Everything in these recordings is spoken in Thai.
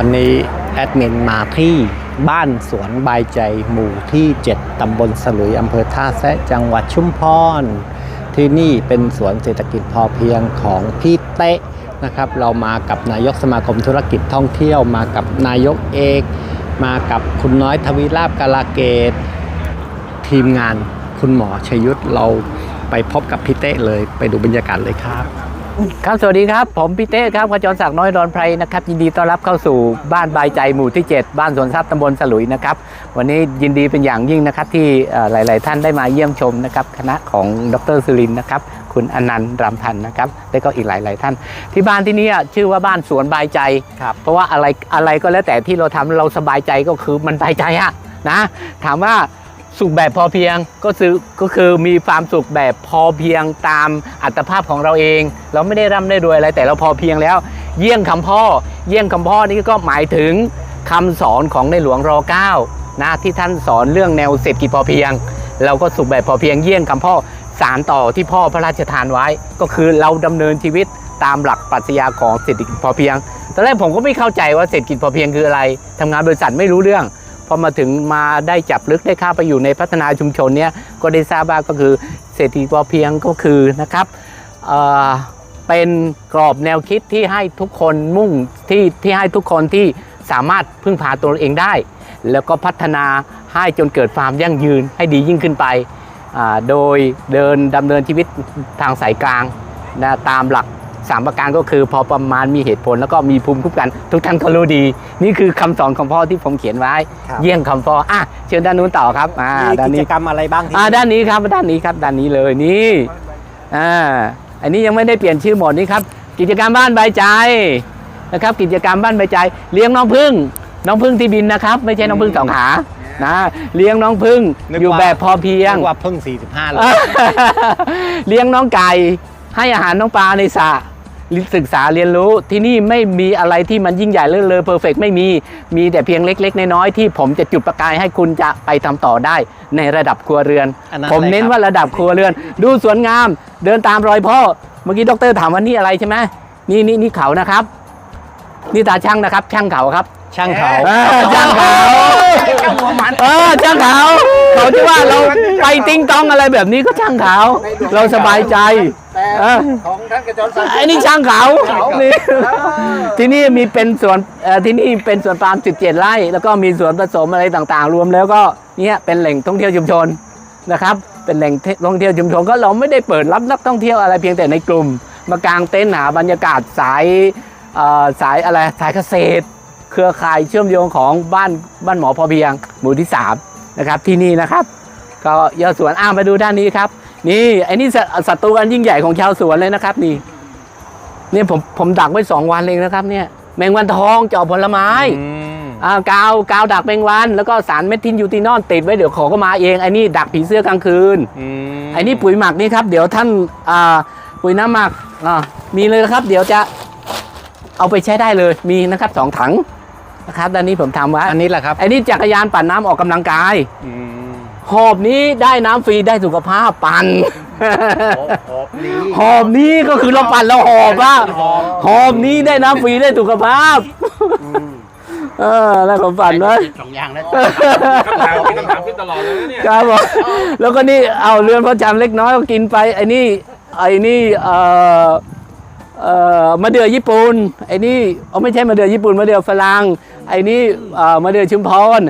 วันนี้แอดมินมาที่บ้านสวนบายใจหมู่ที่ 7 ตำบลสลุยอำเภอท่าแซะจังหวัดชุมพร ที่นี่เป็นสวนเศรษฐกิจพอเพียงของพี่เต๊ะนะครับ เรามากับนายกสมาคมธุรกิจท่องเที่ยวมากับนายกเอก มากับคุณน้อยทวีราบกาลาเกต ทีมงานคุณหมอชยุทธเราไปพบกับพี่เต้เลยไปดูบรรยากาศเลยครับ ครับสวัสดีครับ ผมพี่เต้ครับขจรศักดิ์น้อยดอนไพรนะครับยินดีต้อนรับเข้าสู่บ้านบายใจหมู่ที่ 7 บ้านสวนทรัพย์ตำบลสลุยนะครับวันนี้ยินดีเป็นอย่างยิ่งนะครับที่เอ่อหลาย ๆ ท่านได้มาเยี่ยมชมนะครับคณะของดรสุรินทร์นะครับคุณอนันต์รำพันธ์นะครับและก็อีกหลาย ๆ ท่าน ที่บ้านที่นี่ชื่อว่าบ้านสวนบายใจครับเพราะว่าอะไรอะไรก็แล้วแต่ที่เราทำเราสบายใจก็คือมันบายใจอะนะถามว่า สุขแบบพอเพียงก็คือก็คือมีความสุขแบบพอเพียงตามอัตภาพของเราเอง เราไม่ได้ร่ำได้รวยอะไรแต่เราพอเพียงแล้ว เยี่ยงคำพ่อ เยี่ยงคำพ่อนี่ก็หมายถึงคำสอนของในหลวงร9นะที่ท่านสอนเรื่องแนวเศรษฐกิจพอเพียง เราก็สุขแบบพอเพียงเยี่ยงคำพ่อสารต่อที่พ่อพระราชทานไว้ ก็คือเราดำเนินชีวิตตามหลักปรัชญาของเศรษฐกิจพอเพียงตอนแรกผมก็ไม่เข้าใจว่าเศรษฐกิจพอเพียงคืออะไรทำงานบริษัทไม่รู้เรื่อง พอมาถึงมาได้จับลึกได้เข้าไปอยู่ในพัฒนาชุมชนเนี้ยก็ได้ทราบว่าก็คือเศรษฐกิจพอเพียงก็คือนะครับเเป็นกรอบแนวคิดที่ให้ทุกคนมุ่งที่ที่ให้ทุกคนที่สามารถพึ่งพาตัวเองได้ แล้วก็พัฒนาให้จนเกิดความยั่งยืนให้ดียิ่งขึ้นไป โดยเดินดำเนินชีวิตทางสายกลางนะตามหลัก สามประการก็คือพอประมาณมีเหตุผลแล้วก็มีภูมิคุ้มกัน ทุกท่านก็รู้ดี นี่คือคำสอนของพ่อที่ผมเขียนไว้ครับเยี่ยงคำพ่ออะเชิญด้านนู้นต่อครับอ่ามีด้านกินี้จกรรมอะไรบ้างที่อ่าด้านนี้ครับด้านนี้ครับด้านนี้เลยนี่อ่าอันนี้ยังไม่ได้เปลี่ยนชื่อหมดนี่ครับ กิจกรรมบ้านใบใจนะครับ กิจกรรมบ้านใบใจ เลี้ยงน้องพึ่งน้องพึ่งที่บินนะครับ ไม่ใช่น้องพึ่งสองขานะเลี้ยงน้องพึ่งอยู่แบบพอเพียงเรียกว่าเพิ่ง45เลยเลี้ยงน้องไก่ ให้อาหารน้องปลาในสระศึกษาเรียนรู้ที่นี่ไม่มีอะไรที่มันยิ่งใหญ่เลิศเลอเพอร์เฟกไม่มีมีแต่เพียงเล็ก ๆ น้อยๆที่ผมจะจุดประกายให้คุณจะไปทำต่อได้ในระดับครัวเรือนอันนั้นผมอะไรเน้นครับว่าระดับครัวเรือน ดูสวนงามเดินตามรอยพ่อ เมื่อกี้ดรถามว่านี่อะไรใช่ไหมนี่นี่นี่เขานะครับ นี่ตาช่างนะครับ ช่างเขาครับ ช่างเขาเออ ช่างเขาเออช่างเขาเขาที่ว่าเราไปติ้งต้องอะไรแบบนี้ก็ช่างเขาเราสบายใจแต่เออของท่านกระจรศักดิ์ไอ้นี่ช่างเขานี่ที่นี่มีเป็นสวนเอ่อที่นี่เป็นสวนปาล์ม17 ไร่ แล้วก็มีสวนผสมอะไรต่างๆ รวมแล้วก็เนี่ยเป็นแหล่งท่องเที่ยวชุมชนนะครับ เป็นแหล่งท่องเที่ยวชุมชนก็เราไม่ได้เปิดรับนักท่องเที่ยวอะไรเพียงแต่ในกลุ่ม มากางเต็นท์หาบรรยากาศสายเอ่อสายอะไรสายเกษตร เครือข่ายเชื่อมโยงของบ้านบ้านหมอพอเพียง หมู่ที่3นะครับที่นี่นะครับ ก็ยอดสวนอ้ามาดูด้านนี้ครับ นี่ไอ้นี่สัตศัตรูอันยิ่งใหญ่ของชาวสวนเลยนะครับ นี่เนี่ยผมผมดักไว้สองวันเองนะครับ เนี่ย แมงวันทองเจาะผลไม้อืมอ่ากาวกาวดักแมงวัน แล้วก็สารเมทินยูตินอลติดไว้เดี๋ยวเขาก็มาเองไอ้นี่ดักผีเสื้อกลางคืนอืมไอ้นี่ปุ๋ยหมักนี่ครับ เดี๋ยวท่านอ่าปุ๋ยน้ำหมักอ่ามีเลยนะครับ เดี๋ยวจะเอาไปใช้ได้เลยมีนะครับสองถัง นะครับด้านนี้ผมทำไว้อันนี้แหละครับไอ้นี่จักรยานปั่นน้ำออกกำลังกายอืมหอบนี้ได้น้ำฟรีได้สุขภาพปั่นหอบนี้หอบนี้ก็คือเราปั่นเราหอบว่าหอบนี้ได้น้ำฟรีได้สุขภาพเออแล้วผมปั่นไว้สองอย่างแล้วคำถามมีคำถามขึ้นตลอดเลยนะเนี่ยครับผมแล้วก็นี่เอาเรือนพระจำเล็กน้อยก็กินไปไอ้นี่ไอ้นี่เอ่อ เอ่อมะเดื่อญี่ปุ่นไอ้นี่เอาไม่ใช่มะเดื่อญี่ปุ่นมะเดื่อฝรั่งไอ้นี่เอ่อมะเดื่อชุมพร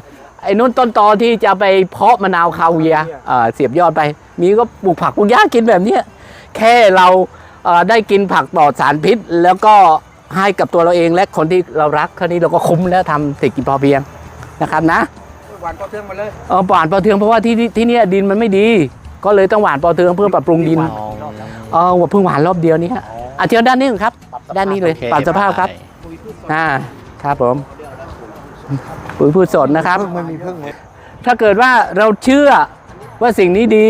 ไอ้นู้นต้นตอที่จะไปเพาะมะนาวคาเวียร์เอ่อเสียบยอดไป มีก็ปลูกผักปลูกหญ้ากินแบบเนี้ยแค่เราเอ่อได้กินผักปลอดสารพิษ แล้วก็ให้กับตัวเราเองและคนที่เรารักแค่นี้เราก็คุ้มแล้วทำเศรษฐกิจพอเพียงนะครับนะหวานก็เทื่องมาเลยเออหวานปอเทืองเพราะว่าที่ที่ที่เนี่ยดินมันไม่ดี ก็เลยต้องหวานปอเทืองเพื่อปรับปรุงดินเออว่าเพิ่งหวานรอบเดียวนี้ฮะ อะเที่ยวด้านนี้ก่อนครับ ด้านนี้เลยโอเคปรับสภาพครับอ่าครับผมปุ๋ยพืชสดนะครับไม่มีพึ่งเลยถ้าเกิดว่าเราเชื่อว่าสิ่งนี้ดี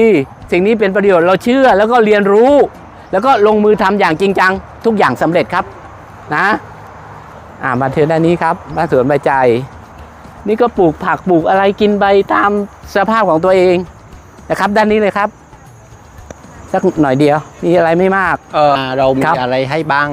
สิ่งนี้เป็นประโยชน์เราเชื่อแล้วก็เรียนรู้ แล้วก็ลงมือทำอย่างจริงจัง ทุกอย่างสำเร็จครับนะอ่ามาเทินด้านนี้ครับบ้านสวนใบใจ นี่ก็ปลูกผักปลูกอะไรกินใบตามสภาพของตัวเองนะครับ ด้านนี้เลยครับ สักหน่อยเดียว มีอะไรไม่มาก เออเรามีครับ อะไรให้บ้าง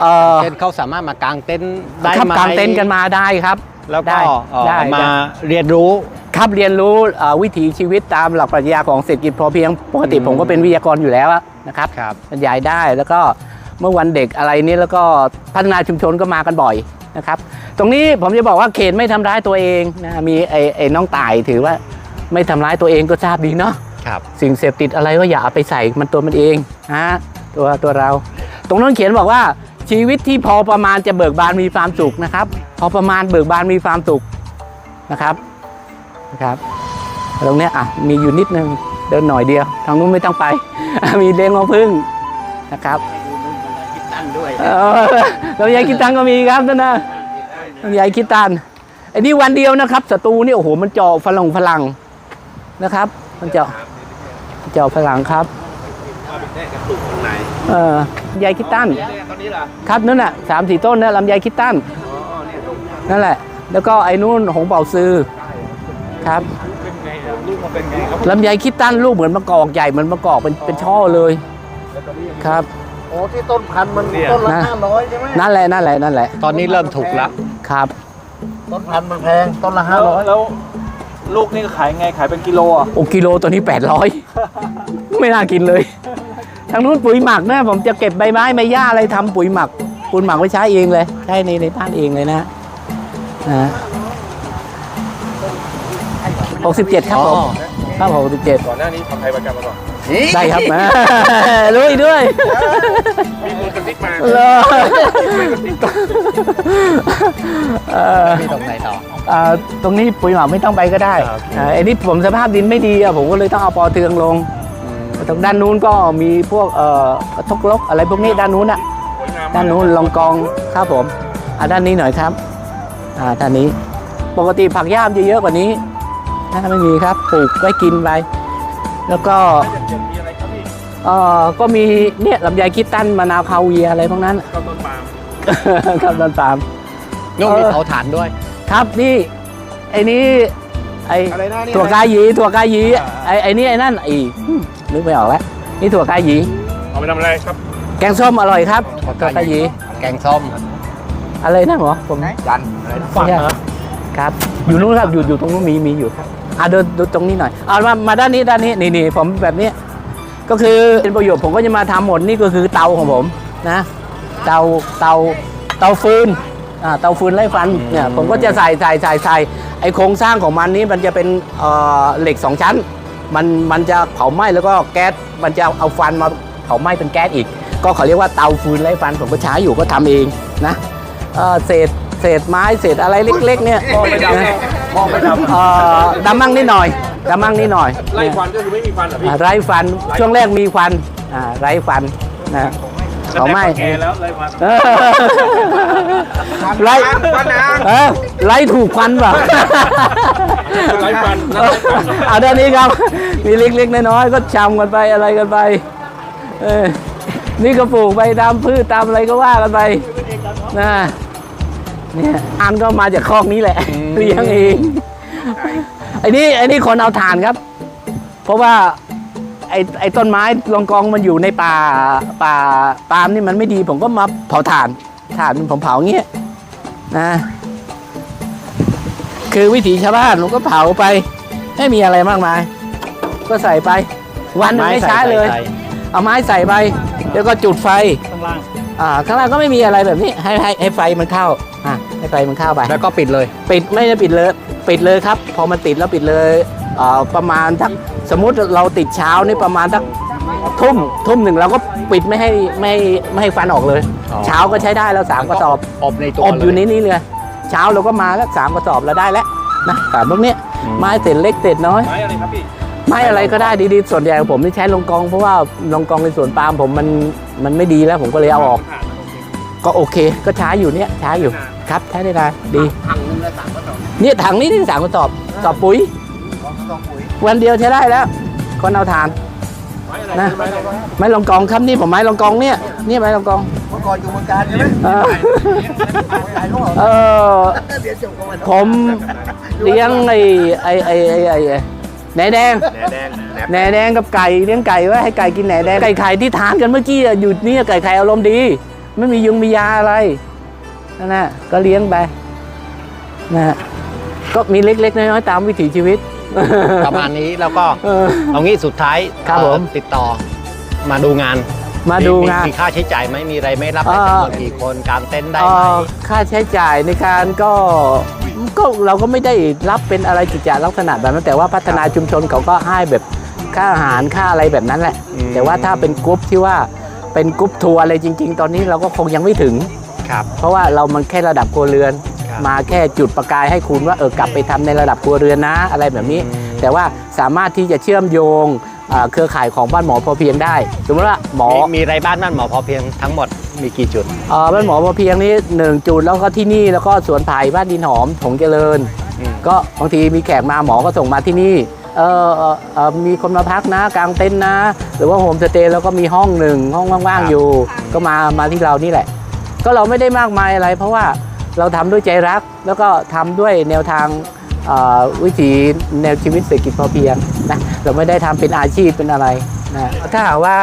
เอ่อเช่นเขาสามารถมากางเต็นท์ได้ครับไหมกางเต็นท์กันมาได้ครับ แล้วก็ได้เอ่อได้ มาเรียนรู้ ครับเรียนรู้เอ่อวิถีชีวิตตามหลักปรัชญาของเศรษฐกิจพอเพียงปกติอืมผมก็เป็นวิทยากรอยู่แล้วอะนะครับครับ บรรยายได้แล้วก็เมื่อวันเด็กอะไรนี้แล้วก็พัฒนาชุมชนก็มากันบ่อยนะครับ ตรงนี้ผมจะบอกว่าเขตไม่ทำร้ายตัวเองนะมีไอ้ไอ้น้องต่ายถือว่าไม่ทำร้ายตัวเองก็ทราบดีเนาะครับ สิ่งเสพติดอะไรก็อย่าเอาไปใส่มันตัวมันเองฮะตัวตัวเรา ตรงนั้นเขียนบอกว่าชีวิตที่พอประมาณจะเบิกบานมีความสุขนะครับ พอประมาณเบิกบานมีความสุขนะครับนะครับ ตรงเนี้ยอะมีอยู่นิดนึงเดินหน่อยเดียว ทางนู้นไม่ต้องไป มีเลี้ยงของพึ่งนะครับเออลำไยคิดตันก็มีครับนั่นนะลำไยคิดตันไอ้นี่วันเดียวนะครับศัตรูนี่โอ้โหมันเจาะฝรั่งฝรั่งนะครับ มันเจาะ เจาะฝรั่งครับเออลำไยคิดตันตอนนี้เหรอครับนั่นน่ะสามสี่ต้นนะลำไยคิดตันนั่นแหละ แล้วก็ไอ้นู่นหงเป่าซือครับลูกมาเป็นไงครับลำไยคิดตันลูกเหมือนมะกอกใหญ่เหมือนมะกอกเป็นเป็นช่อเลยครับโอ้ที่ต้นพันธุ์มันต้นละนะห้าร้อยใช่ไหมนั่นแหละนั่นแหละนั่นแหละ ตอนนี้เริ่มถูกแล้วครับ ต้นพันธุ์มันแพงต้นละห้าแล้วร้อยแล้ว ลูกนี่ขายไงขายเป็นกิโลอะโอกิโลตัวนี้ 800 ไม่น่ากินเลย ทางนู้นปุ๋ยหมักนะ ผมจะเก็บใบไม้ใบหญ้าอะไรทำปุ๋ยหมักปุ๋ยหมักไว้ใช้เองเลยใช้ในในบ้านเองเลยนะนะหกสิบเจ็ดครับผมครับหกสิบเจ็ดก่อนหน้านี้ทำไทยประกันมาก่อนได้ครับรู้อีกด้วย มีมูลกระซิบมาเหรอเอ่อมีตรงไหนต่อเอ่อตรงนี้ปุ๋ยหมักไม่ต้องไปก็ได้ครับเอ่อไอ้นี่ผมสภาพดินไม่ดีอะผมก็เลยต้องเอาปอเทืองลงตรงด้านนู้นก็มีพวกเอ่อกระทกลกอะไรพวกนี้ด้านนู้นอะสวยงามด้านนู้นลองกองครับผมอ่าด้านนี้หน่อยครับอ่าด้านนี้ปกติผักหญ้ามนจะเยอะกว่านี้ถ้าไม่มีครับปลูกไว้กินไปแล้วก็ เอ่อก็มีเนี่ยลำไยคิดตันมะนาวคาเวียร์อะไรพวกนั้นก็ต้นปาล์มครับต้นปาล์ม นุ่มมีเออ เตาถ่านด้วย ครับนี่ไอ้นี่ไอ้อะไรนะนี่ถั่วกาหยีถั่วกาหยีไอ้ไอ้นี่ไอ้นั่นไอ้อืมนึกไม่ออกแล้วนี่ถั่วกาหยีเอาไปทำอะไรครับแกงส้มอร่อยครับถั่วกาหยีแกงส้มอะไรนะหมอผมจันทร์อะไรนะ ฝักเหรอครับ อยู่นู้นครับ อยู่อยู่ตรงนู้นมีมีอยู่ครับอะเดินดูตรงนี้หน่อยเอามามาด้านนี้ด้านนี้นี่นี่ผมแบบนี้ ก็คือเป็นประโยชน์ผมก็จะมาทำหมดนี่ก็คือเตาของผมนะ เตาเตาเตาฟืนอ่าเตาฟืนไล่ฟันเนี่ยผมก็จะใส่ใส่ใส่ใส่ไอโครงสร้างของมันนี้มันจะเป็นเอ่อเหล็กสองชั้น มันมันจะเผาไหม้แล้วก็แก๊สมันจะเอาฟันมาเผาไหม้เป็นแก๊สอีก ก็เขาเรียกว่าเตาฟืนไล่ฟันผมก็ใช้อยู่ก็ทำเองนะเออเศษเศษไม้เศษอะไรเล็ก ๆ เนี่ย มองไปดำนะมองไปดำเอ่อดำมั่งนิดหน่อยดำมั่งนิดหน่อยไล่ควันก็คือไม่มีควันเหรอพี่อ่าไร้ฟันช่วงแรกมีฟันอ่าไร้ฟันนะเขาไหม้แกแล้วเลยมาเออไล่วันนะเออไล่ถูกควันเปล่าไล่ควันเออเอาด้านนี้ครับ มีเล็กๆน้อยๆก็ชำกันไปอะไรกันไป เออนี่ก็ปลูกไปตามพืชตามอะไรก็ว่ากันไปนะ เนี่ยอันก็มาจากคอกนี้แหละเลี้ยงเองไอ้นี่ไอ้นี่คนเอาถ่านครับ เพราะว่าไอ้ไอ้ต้นไม้รองกองมันอยู่ในป่าป่าปาล์มนี่มันไม่ดี ผมก็มาเผาถ่านถ่านผมเผาอย่างเงี้ยนะคือวิถีชาวบ้านผมก็เผาไป ไม่มีอะไรมากมาย ก็ใส่ไป วันหนึงไม่ช้าเลย เอาไม้ใส่ไป แล้วก็จุดไฟข้างล่างอ่าข้างล่างก็ไม่มีอะไรแบบนี้ ให้ให้ให้ไฟมันเข้าอ่า ให้ไฟมันเข้าไป แล้วก็ปิดเลย ปิดไม่ได้ปิดเลย ปิดเลยครับ พอมันติดแล้วปิดเลยเอ่อประมาณทักสมมุติเราติดเช้านี่ประมาณทักทุ่มทุ่มหนึ่งเราก็ปิดไม่ให้ไม่ให้ไม่ให้ฟันออกเลย อ๋อ เช้าก็ใช้ได้แล้วสามกระสอบ อบในตัวอบอยู่เลในนี้เลย เช้าเราก็มาแล้วสามกระสอบเราได้แล้วนะสามพวกเนี้ยอืม ไม้เศษเล็กเศษน้อย ไม้อะไรครับพี่ ไม้อะไรก็ได้ดีๆส่วนใหญ่ผมไม่ใช้ลงกองเพราะว่าลงกองในสวนปาล์มผมมันมันไม่ดีแล้วผมก็เลยเอาออก ก็โอเค ก็ใช้อยู่เนี้ยใช้อยู่ครับใช้ได้นานดีถังนึงละสามกระสอบเนี่ยถังนี้ที่สามกระสอบกระสอบปุ๋ยของกระสอบปุ๋ย วันเดียวใช้ได้แล้ว คนเอาทานไม้อะไรนะไม้อะไรไม้ลองกองครับนี่ผมไม้ลองกองเนี่ยเนี่ยไม้ลองกองเมื่อก่อนอยู่เมืองการใช่ไหมเออถ่ายรูปเออเดี๋ยวจบกันวันผมเลี้ยงไอ้ไอ้ไอ้ไอ้ไอ้ไอ้แหนแดงแหนแดงแหนแหนแดงกับไก่เลี้ยงไก่ไว้ให้ไก่กินแหนแดงไก่ไข่ที่ทานกันเมื่อกี้อะอยู่เนี่ยไก่ไข่อารมณ์ดี ไม่มียุงมียาอะไรนั่นแหละก็เลี้ยงไปนะฮะก็มีเล็ก ๆ น้อยๆตามวิถีชีวิต ประมาณนี้แล้วก็เออเอางี้สุดท้ายครับผมเอ่อติดต่อมาดูงานมาดูงานมีค่าใช้จ่ายไหมมีอะไรไหม่รับเอ่ได้อจำนวนกี่คนกางเต็นท์ได้เอ่ไหมอค่าใช้จ่ายในการก็ก็เราก็ไม่ได้รับเป็นอะไรกิจจาลักษณะแบบนั้นแต่ว่าพัฒนาชุมชนเขาก็ให้แบบค่าอาหารค่าอะไรแบบนั้นแหละอืมแต่ว่าถ้าเป็นกรุ๊ปที่ว่า เป็นกรุ๊ปทัวร์อะไรจริง ๆ ตอนนี้เราก็คงยังไม่ถึง ครับ เพราะว่าเรามันแค่ระดับครัวเรือน ครับ มาแค่จุดประกายให้คุณว่าเออกลับไปทำในระดับครัวเรือนนะอะไรแบบนี้อืมแต่ว่าสามารถที่จะเชื่อมโยงอ่าเครือข่ายของบ้านหมอพอเพียงได้สมมติว่าหมอมีมีอะไรบ้านนั่นหมอพอเพียงทั้งหมดมีกี่จุด เอ่อบ้านหมอพอเพียงนี้หนึ่งจุดแล้วก็ที่นี่แล้วก็สวนไผ่บ้านดินหอมถงเจริญ อืม ก็บางทีมีแขกมาหมอก็ส่งมาที่นี่ เออเอ่อเอ่อมีคนมาพักนะกลางเต็นท์นะ หรือว่าโฮมสเตย์แล้วก็มีห้องหนึ่งห้องว่างๆอยู่ ก็มามาที่เรานี่แหละ ก็เราไม่ได้มากมายอะไร เพราะว่าเราทำด้วยใจรัก แล้วก็ทำด้วยแนวทางเอ่อวิถีแนวชีวิตเศรษฐกิจพอเพียงนะเราไม่ได้ทำเป็นอาชีพเป็นอะไรนะถ้าหากว่า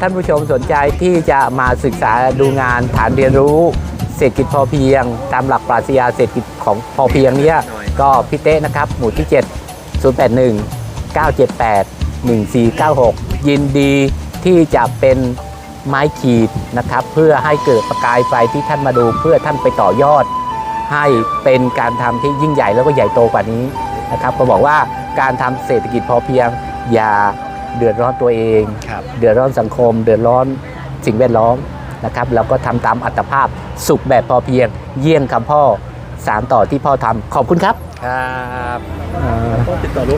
ท่านผู้ชมสนใจที่จะมาศึกษาดูงานฐานเรียนรู้เศรษฐกิจพอเพียง ตามหลักปรัชญาเศรษฐกิจของพอเพียงเนี่ยก็พี่เต้นะครับ หมู่ที่ 7 081 978 1496 ยินดีที่จะเป็นไม้ขีดนะครับ เพื่อให้เกิดประกายไฟที่ท่านมาดูเพื่อท่านไปต่อยอด ให้เป็นการทำที่ยิ่งใหญ่แล้วก็ใหญ่โตกว่านี้นะครับก็บอกว่าการทำเศรษฐกิจพอเพียงอย่าเดือดร้อนตัวเองครับเดือดร้อนสังคม เดือดร้อนสิ่งแวดล้อมนะครับแล้วก็ทำตามอัตภาพสุขแบบพอเพียง เยี่ยงคำพ่อ สารต่อที่พ่อทำขอบคุณครับ ครับเอ่อต้องติดต่อลูก